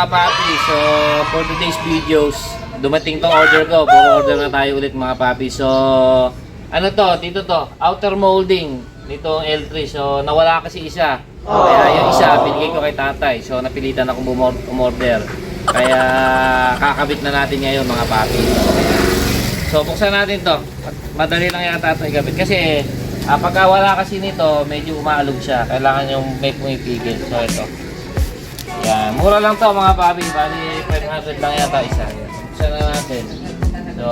mga papi, so for today's videos, dumating tong order ko. Buko-order na tayo ulit mga papi. So, ano to, dito to, outer molding nitong L3. So, nawala kasi isa. Kaya yung isa, binigay ko kay tatay. So, napilitan akong bumor- umorder. Kaya, kakabit na natin ngayon mga papi. So, buksan natin to. Madali lang yata ito ikabit. Kasi, ah, pagka wala kasi nito, medyo umaalog siya. Kailangan yung may pumipigil. So, ito. Yan. Mura lang to mga papi. Bali, 500 lang yata isa. Buksan na natin. So,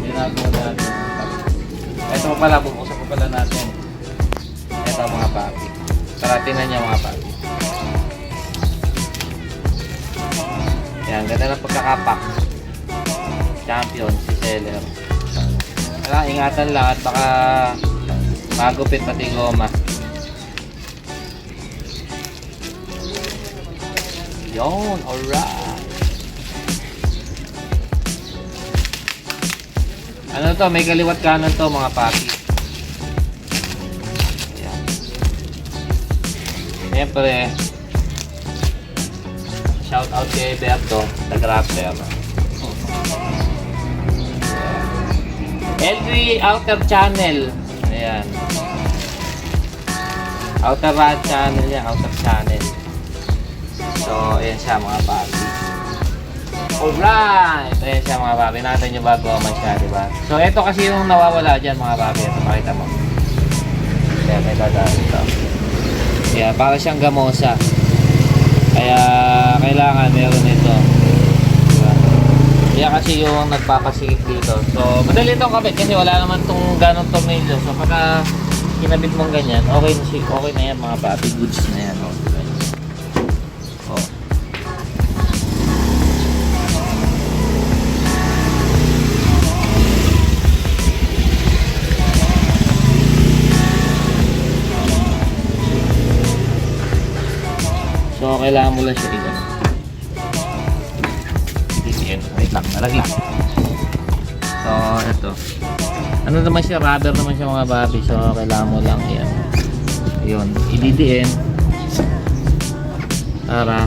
ginagawa natin. Ito pa pala, bubuksan pa pala natin. Ito mga papi. Tara, tingnan niyo mga papi. Yan, ganda ng pagkakapak. Champion, si seller. Kailangan ingatan lang at baka magupit pati goma. Yon, alright. Ano to, may kaliwat kanan to mga papi. Ayan. Siyempre, shout out kay Berto, the grafter. Every outer channel. Ayan. Outer rad channel yan, outer channel. So, ayan siya mga papi. Alright! Ayan siya mga papi. Natin yung bago man siya, di ba? So, ito kasi yung nawawala dyan mga papi. Ito, pakita mo. Kaya may dadaan ito. Ayan, para siyang gamosa. Kaya, kailangan meron ito. Diba? Kaya kasi yung nagpapasikip dito. So, madali itong kabit kasi wala naman itong ganong tornilyo. So, pagka kinabit mong ganyan, okay na, okay na yan mga papi. Goods na yan. Oh. So, kailangan mo lang siya i-ano. Didiin. Wait lang, nalaglag. So, ito. Ano naman siya, rubber naman siya mga babi. So, kailangan mo lang yan. Yun, ididiin. Para.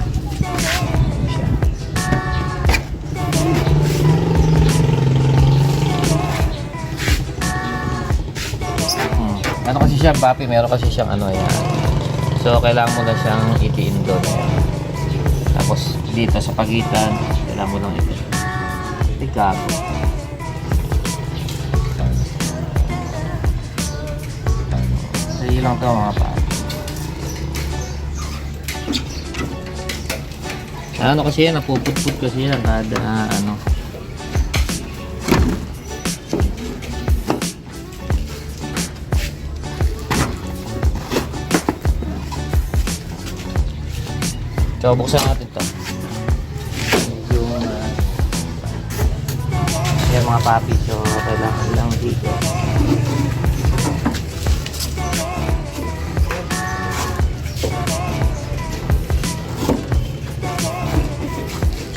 Hmm. Ano kasi siya, papi? Meron kasi siyang ano yan. So, kailangan mo na siyang itiin doon. Tapos, dito sa pagitan, kailangan mo lang ito. Ikago. Sige lang ito mga pa. Ano kasi yan, napuputput kasi yan kada ano. So, buksan natin to. Yung, uh, yan mga papi. So, kailangan lang dito.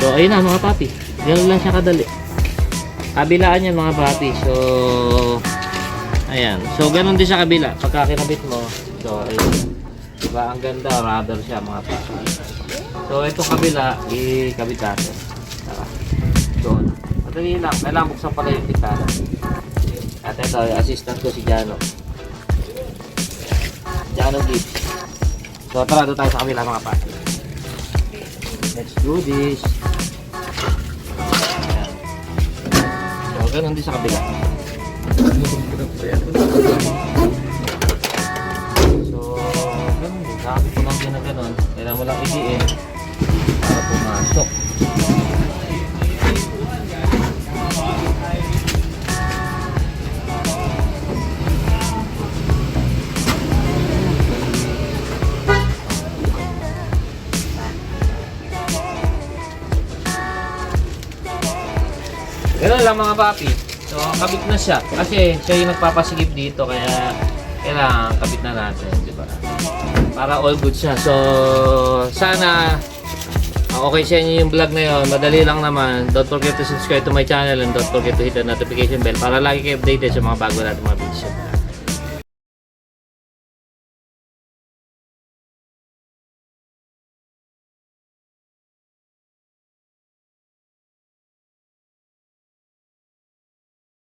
So, ayun na mga papi. Ganun lang siya kadali. Kabilaan yan mga papi. So, ayan. So, ganun din sa kabila. Pagka kinabit mo, so, ayun. Diba, ang ganda, rubber siya mga papi. So, itong kabila, ikabit natin. Tara. Doon. Madali lang. Kailangan buksan pala yung pitala. At ito, yung assistant ko si Jano. Jano Gibbs. So, tara, doon tayo sa kabila mga papi. Let's do this. Ayan. So, ganun din sa kabila. Ganun lang mga papi. So, kabit na siya. Kasi siya yung nagpapasigip dito. Kaya, kailangan kabit na natin. Di ba? Para all good siya. So, sana ah, okay sa inyo yung vlog na yun. Madali lang naman. Don't forget to subscribe to my channel and don't forget to hit the notification bell para lagi kayo updated sa mga bago natin mga videos.